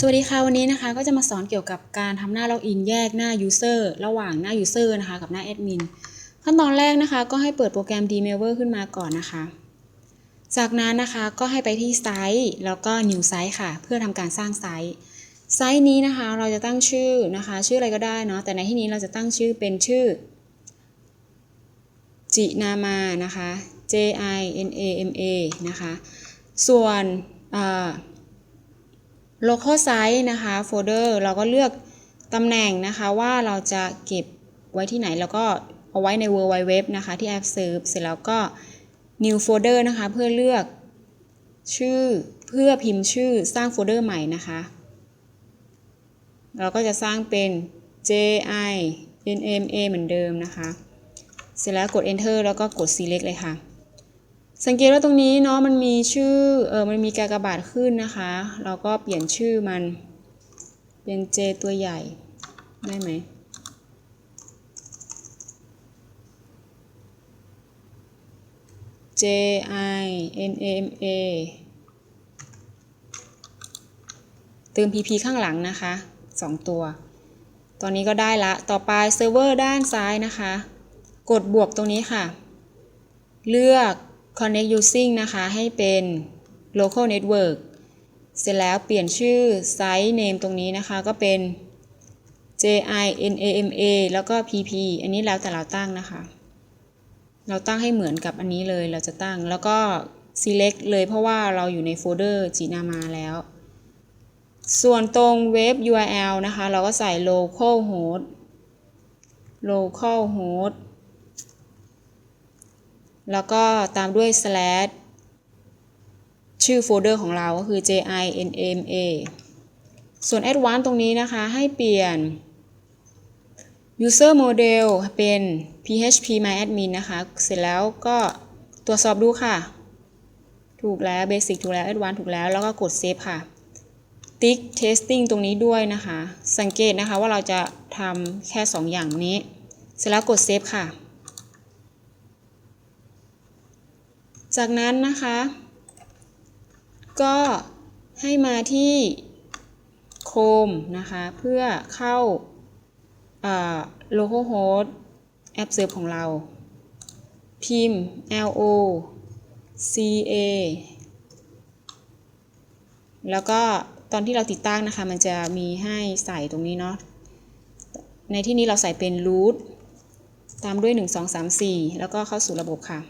สวัสดีค่ะวันนี้นะคะก็จะมาสอนเกี่ยวกับการทำหน้าล็อกอินแยกหน้า User ระหว่างหน้า User นะคะกับหน้า Admin ขั้นตอนแรกนะคะก็ให้เปิดโปรแกรม Dmailer ขึ้นมาก่อนนะคะ จากนั้นนะคะก็ให้ไปที่ไซต์แล้วก็ New Site ค่ะ เพื่อทำการสร้างไซต์ไซต์นี้นะคะเราจะตั้งชื่อนะคะ ชื่ออะไรก็ได้เนาะแต่ในที่นี้เราจะตั้งชื่อเป็นชื่อ จินามานะคะ J I N A M A นะคะ ส่วนอ่า local site นะคะโฟลเดอร์เราก็เลือกตำแหน่งนะคะว่าเราจะเก็บไว้ที่ไหนแล้วก็เอาไว้ใน World Wide Web นะคะที่ App Serve เสร็จแล้วก็ New Folder นะคะ เพื่อเลือกชื่อเพื่อพิมพ์ชื่อสร้างโฟลเดอร์ใหม่นะคะ เราก็จะสร้างเป็น J I N M A เหมือนเดิมนะคะ เสร็จแล้วกด Enter แล้วก็กด Select เลยค่ะ สังเกตว่าตรงนี้เนาะมันมีชื่อเออมันมีกากบาทขึ้นนะคะ เราก็เปลี่ยนชื่อมันเป็น J ตัวใหญ่ได้ไหม J I N A M A เติม PP ข้างหลังนะคะ 2 ตัว ตอนนี้ก็ได้ละ ต่อไปเซิร์ฟเวอร์ด้านซ้ายนะคะ กดบวกตรงนี้ค่ะ เลือก connect using นะคะ ให้เป็น local network เสร็จแล้วเปลี่ยนชื่อ site name ตรงนี้นะคะ ก็เป็น j i n a m a แล้วก็ p p อันนี้แล้วแต่เราตั้งนะคะ เราตั้งให้เหมือนกับอันนี้เลยเราจะตั้งแล้วก็ select เลยเพราะว่าเราอยู่ในโฟลเดอร์จีนามาแล้ว ส่วนตรงเว็บ URL นะคะ เราก็ใส่ local host local host แล้วก็ตามด้วย slash ชื่อโฟลเดอร์ของเราก็คือ jinma ส่วน advanced ตรงนี้นะคะ ให้เปลี่ยน user model เป็น php my admin นะคะ เสร็จแล้วก็ตรวจสอบดูค่ะ ถูกแล้ว basic ถูกแล้ว advanced ถูกแล้ว แล้วก็กด save ค่ะ ติ๊ก testing ตรงนี้ด้วยนะคะ สังเกตนะคะว่าเราจะทำแค่ 2 อย่างนี้ เสร็จแล้วกด save ค่ะ จากนั้นนะคะ ก็ให้มาที่ Chrome นะคะ เพื่อเข้า localhost app serve ของเรา พิมพ์ l o c a แล้วก็ตอนที่เราติดตั้งนะคะ มันจะมีให้ใส่ตรงนี้เนาะ ในที่นี้เราใส่เป็น root ตามด้วย 1 2 3 4 แล้วก็เข้าสู่ระบบค่ะ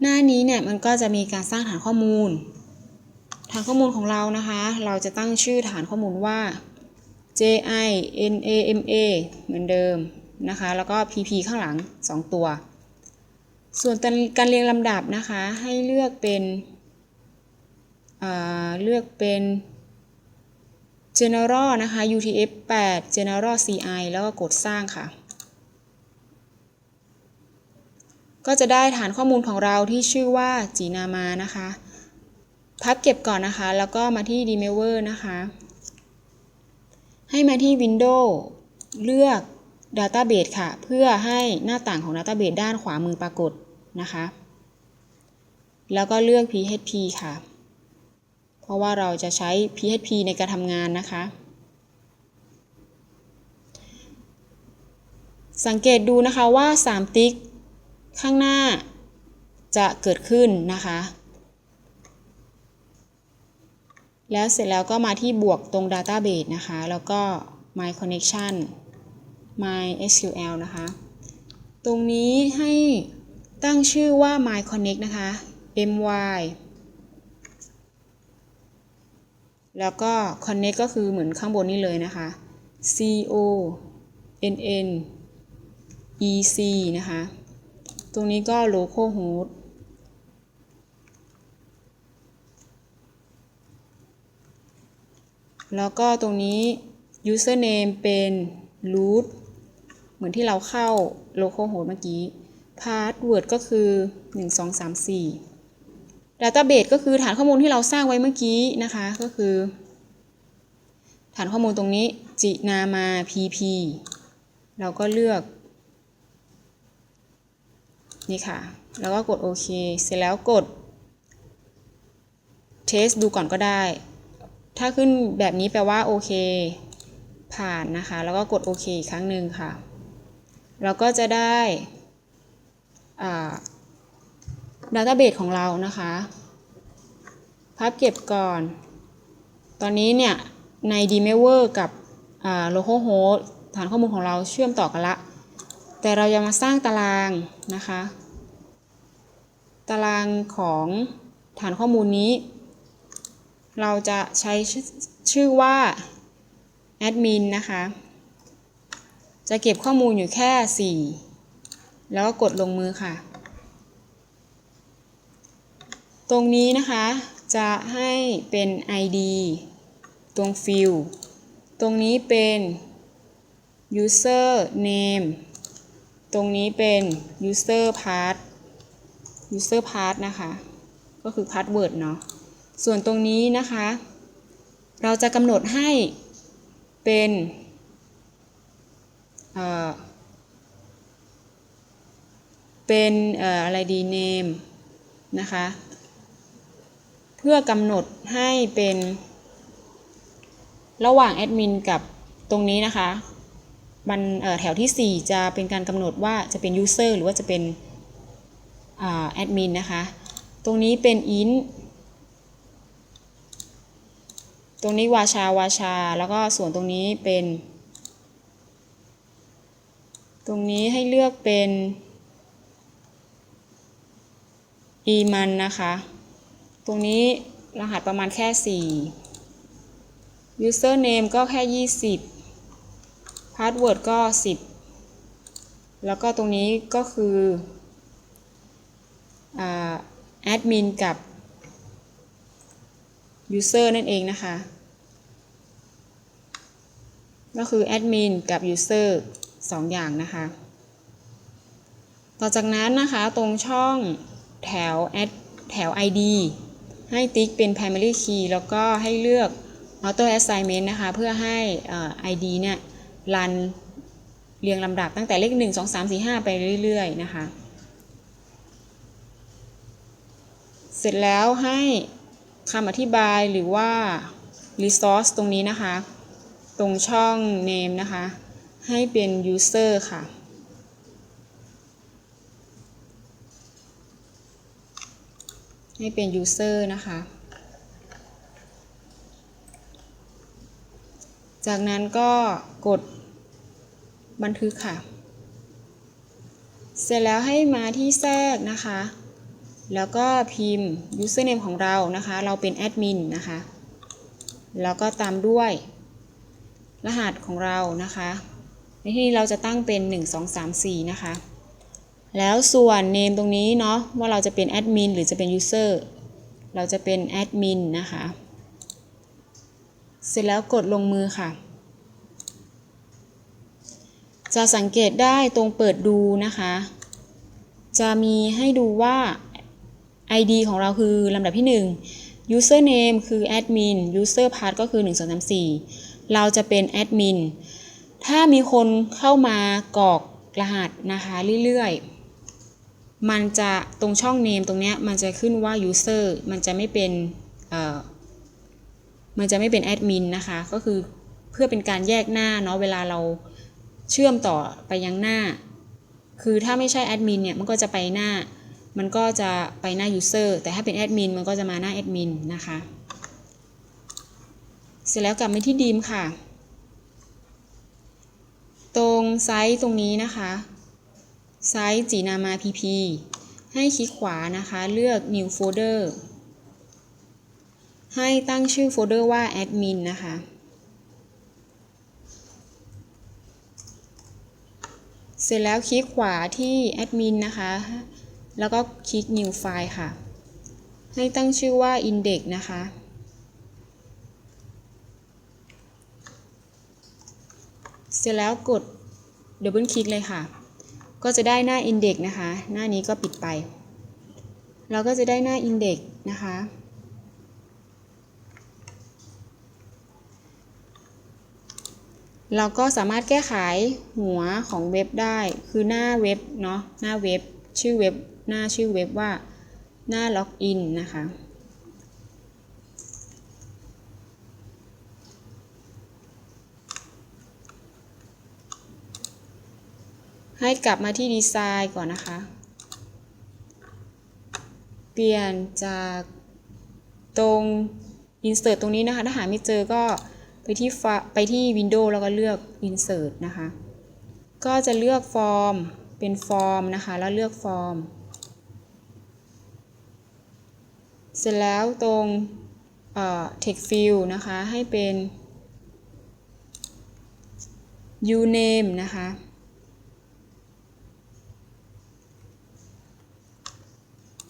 หน้านี้เนี่ยมันก็จะมีการสร้างฐานข้อมูล ฐานข้อมูลของเรานะคะ เราจะตั้งชื่อฐานข้อมูลว่า JINAMA เหมือนเดิมนะคะ แล้วก็ PP ข้างหลัง 2 ตัว ส่วนการเรียงลำดับนะคะ ให้เลือกเป็นเลือกเป็น general นะคะ UTF-8 general CI แล้วก็กดสร้างค่ะ ก็จะได้ฐานข้อมูลของเราที่ชื่อว่าจีนามานะคะ พับเก็บก่อนนะคะ แล้วก็มาที่ Dmailer นะคะ ให้มาที่ Windows เลือก Database ค่ะ เพื่อให้หน้าต่างของ Database ด้านขวามือปรากฏนะคะ แล้วก็เลือก PHP ค่ะ เพราะว่าเราจะใช้ PHP ในการทำงานนะคะสังเกตดูนะคะว่า 3 ติ๊ก ข้างหน้าจะเกิดขึ้นนะคะ แล้วเสร็จแล้วก็มาที่บวกตรง Database นะคะ แล้วก็ My Connection My SQL นะคะ ตรงนี้ให้ตั้งชื่อว่า My Connect นะคะ my แล้วก็ Connect ก็คือเหมือนข้างบนนี้เลยนะคะ c o n n e c นะคะ ตรงนี้ก็ local host แล้วก็ตรงนี้ username เป็น root เหมือนที่เราเข้า local host เมื่อกี้ password ก็คือ 1 2 3 4 database ก็คือฐานข้อมูลที่เราสร้างไว้เมื่อกี้นะคะ ก็คือ ฐานข้อมูลตรงนี้จินามา pp เราก็เลือก นี่ค่ะ แล้วก็กดโอเค เสร็จแล้วกดเทสดูก่อนก็ได้ ถ้าขึ้นแบบนี้แปลว่าโอเค ผ่านนะคะ แล้วก็กดโอเคอีกครั้งหนึ่งค่ะ เราก็จะได้ดัตต้าเบสของเรานะคะ พับเก็บก่อน ตอนนี้เนี่ย ใน d m a v e r กับ localhost ฐานข้อมูลของเราเชื่อมต่อกันละ แต่เราจะมาสร้างตารางนะคะ ตารางของฐานข้อมูลนี้ เราจะใช้ชื่อว่า admin นะคะ จะเก็บข้อมูลอยู่แค่ 4 แล้วก็กดลงมือค่ะ ตรงนี้นะคะจะให้เป็น ID ตรง field ตรงนี้เป็น user name ตรงนี้เป็น user path user path นะคะ ก็คือ password เนาะ ส่วนตรงนี้นะคะ เราจะกำหนดให้เป็นเป็นเอ่ออะไรดี name นะคะ เพื่อกำหนดให้เป็น ระหว่างแอดมินกับตรงนี้นะคะมันแถวที่ 4 จะเป็นการกำหนดว่าจะเป็น user หรือว่าจะเป็น แอดมินนะคะ ตรงนี้เป็น int ตรงนี้วาชาวาชา แล้วก็ส่วนตรงนี้เป็น ตรงนี้ให้เลือกเป็น e มันนะคะ ตรงนี้รหัสประมาณแค่ 4 username ก็แค่ 20 password ก็ 10 แล้วก็ตรงนี้ก็คือ แอดมินกับ user นั่นเองนะคะ ก็คือแอดมินกับ user 2 อย่างนะคะ ต่อจากนั้นนะคะตรงช่องแถว add แถว id ให้ติ๊กเป็น primary key แล้วก็ให้เลือก auto assignment นะคะ เพื่อให้ id เนี่ยรันเรียงลำดับตั้งแต่เลข 1 2 3 4 5 ไปเรื่อย ๆ นะคะ เสร็จแล้วให้คำอธิบายหรือว่า resource ตรงนี้นะคะ ตรงช่อง name นะคะ ให้เป็น user ค่ะ ให้เป็น user นะคะ จากนั้นก็กดบันทึกค่ะ เสร็จแล้วให้มาที่แทรกนะคะ แล้วก็พิมพ์ username ของเรานะคะ เราเป็นแอดมินนะคะ แล้วก็ตามด้วย รหัสของเรานะคะ ในที่นี้เราจะตั้งเป็น 1 2 3 4 นะคะ แล้วส่วน name ตรงนี้เนาะว่าเราจะเป็นแอดมินหรือจะเป็น user เราจะเป็นแอดมินนะคะ เสร็จแล้วกดลงมือค่ะ จะสังเกตได้ตรงเปิดดูนะคะ จะมีให้ดูว่า ID ของเราคือลำดับที่ 1 username คือ admin user path ก็คือ 1 2 3 4 เราจะเป็น admin ถ้ามีคนเข้ามากรอกรหัสนะคะเรื่อยๆ มันจะตรงช่อง name ตรงเนี้ยมันจะขึ้นว่า user มันจะไม่เป็นเอ่อมันจะไม่เป็น admin นะคะ ก็คือเพื่อเป็นการแยกหน้าเนาะเวลาเราเชื่อมต่อไปยังหน้า คือถ้าไม่ใช่แอดมินเนี่ยมันก็จะไปหน้า มันก็จะไปหน้า user แต่ถ้าเป็นแอดมินมันก็จะมาหน้าแอดมินนะคะ เสร็จแล้วกลับมาที่ดีมค่ะ ตรงไซต์ตรงนี้นะคะ ไซต์จีนามา pp ให้คลิกขวานะคะ เลือก new folder ให้ตั้งชื่อโฟลเดอร์ว่า admin นะคะ เสร็จแล้วคลิกขวาที่ admin นะคะ แล้วก็คลิก new file ค่ะ ให้ตั้งชื่อว่า index นะคะ เสร็จแล้วกด double คลิกเลยค่ะ ก็จะได้หน้า index นะคะ หน้านี้ก็ปิดไป เราก็จะได้หน้า index นะคะ เราก็สามารถแก้ไขหัวของเว็บได้ คือหน้าเว็บเนาะ หน้าเว็บ ชื่อเว็บ หน้าชื่อเว็บว่าหน้าล็อกอินนะคะ ให้กลับมาที่ดีไซน์ก่อนนะคะ เปลี่ยนจากตรง insert ตรงนี้นะคะ ถ้าหาไม่เจอก็ไปที่ไปที่ Window แล้วก็เลือก insert นะคะ ก็จะเลือกฟอร์มเป็นฟอร์มนะคะ แล้วเลือกฟอร์ม เสร็จแล้วตรง text field นะคะ ให้เป็น uname นะคะ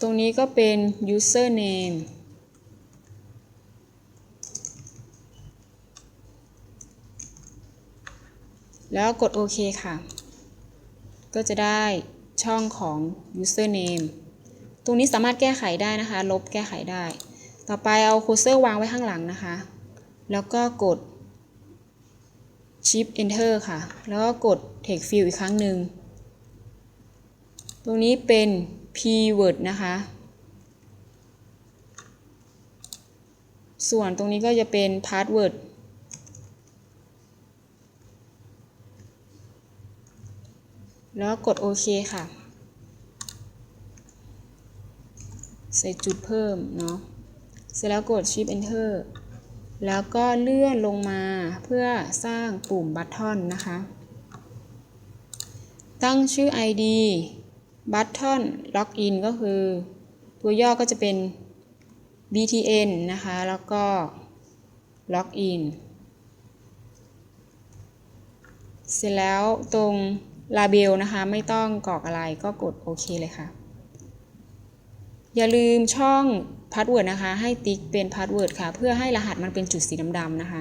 ตรงนี้ก็เป็น username แล้วกดโอเคค่ะ ก็จะได้ช่องของ username ตรงนี้สามารถแก้ไขได้นะคะ ลบแก้ไขได้ ต่อไปเอาโคเซอร์วางไว้ข้างหลังนะคะ แล้วก็กด Shift Enter ค่ะ แล้วก็กด Text Field อีกครั้งหนึ่ง ตรงนี้เป็น Keyword นะคะ ส่วนตรงนี้ก็จะเป็น Password แล้วกดโอเคค่ะ ใส่จุดเพิ่มเนาะ เสร็จแล้วกด Shift Enter แล้วก็เลื่อนลงมาเพื่อสร้างปุ่มบัตทอนนะคะ ตั้งชื่อ ID บัตทอนล็อกอินก็คือ ตัวย่อก็จะเป็น btn นะคะ แล้วก็ล็อกอินเสร็จแล้วตรง label นะคะ ไม่ต้องกรอกอะไรก็กดโอเคเลยค่ะ อย่าลืมช่องพาสเวิร์ดนะคะ ให้ติ๊กเป็นพาสเวิร์ดค่ะ เพื่อให้รหัสมันเป็นจุดสีดำๆนะคะ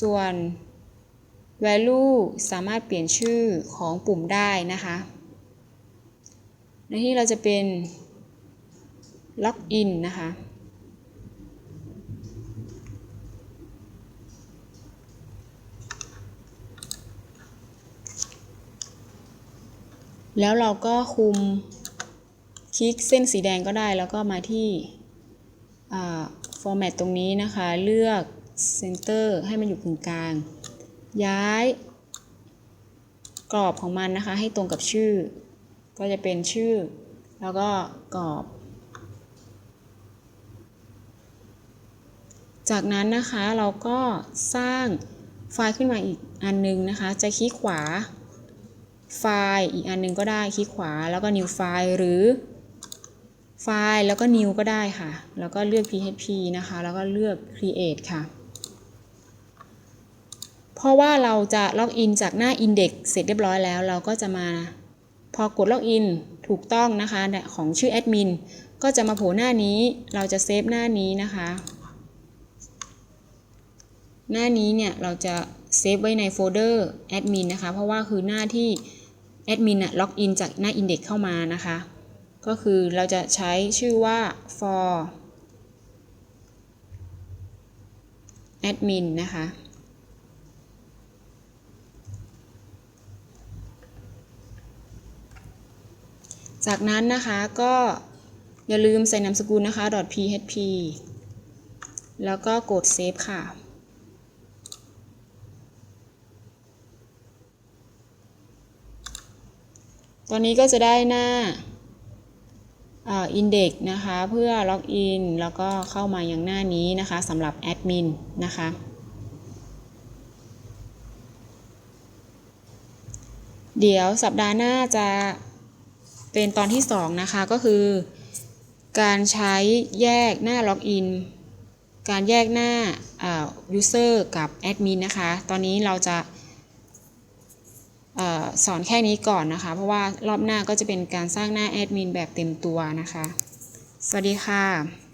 ส่วน value สามารถเปลี่ยนชื่อของปุ่มได้นะคะ ในที่เราจะเป็นล็อกอินนะคะ แล้วเราก็คุม คลิกเส้นสีแดงก็ได้แล้วก็มาที่ format ตรงนี้นะคะ เลือก center ให้มันอยู่ตรงกลาง ย้ายกรอบของมันนะคะ ให้ตรงกับชื่อ ก็จะเป็นชื่อ แล้วก็กรอบ จากนั้นนะคะเราก็สร้างไฟล์ขึ้นมาอีกอันนึงนะคะ จะคลิกขวาไฟล์อีกอันนึงก็ได้คลิกขวาแล้วก็ new file หรือ ไฟล์แล้วก็ new ก็ได้ค่ะ แล้วก็เลือก php นะคะ แล้วก็เลือก create ค่ะ เพราะว่าเราจะล็อกอินจากหน้า index เสร็จเรียบร้อยแล้ว เราก็จะมา พอกดล็อกอินถูกต้องนะคะของชื่อแอดมินก็จะมาโผล่หน้านี้ เราจะเซฟหน้านี้นะคะ หน้านี้เนี่ยเราจะเซฟไว้ในโฟลเดอร์แอดมินนะคะ เพราะว่าคือหน้าที่แอดมินล็อกอินจากหน้า index เข้ามานะคะ ก็คือเราจะใช้ชื่อว่า for admin นะคะ จากนั้นนะคะก็อย่าลืมใส่นามสกุลนะคะ .php แล้วก็กด save ค่ะ ตอนนี้ก็จะได้หน้า อินเด็กนะคะเพื่อล็อกอินแล้วก็เข้ามายังหน้านี้นะคะสำหรับแอดมินนะคะเดี๋ยวสัปดาห์หน้าจะเป็นตอนที่ 2 นะคะ ก็คือ การใช้แยกหน้าล็อกอินการแยกหน้า user กับแอดมินนะคะ ตอนนี้เราจะ สอนแค่นี้ก่อนนะคะ เพราะว่ารอบหน้าก็จะเป็นการสร้างหน้าแอดมินแบบเต็มตัวนะคะ สวัสดีค่ะ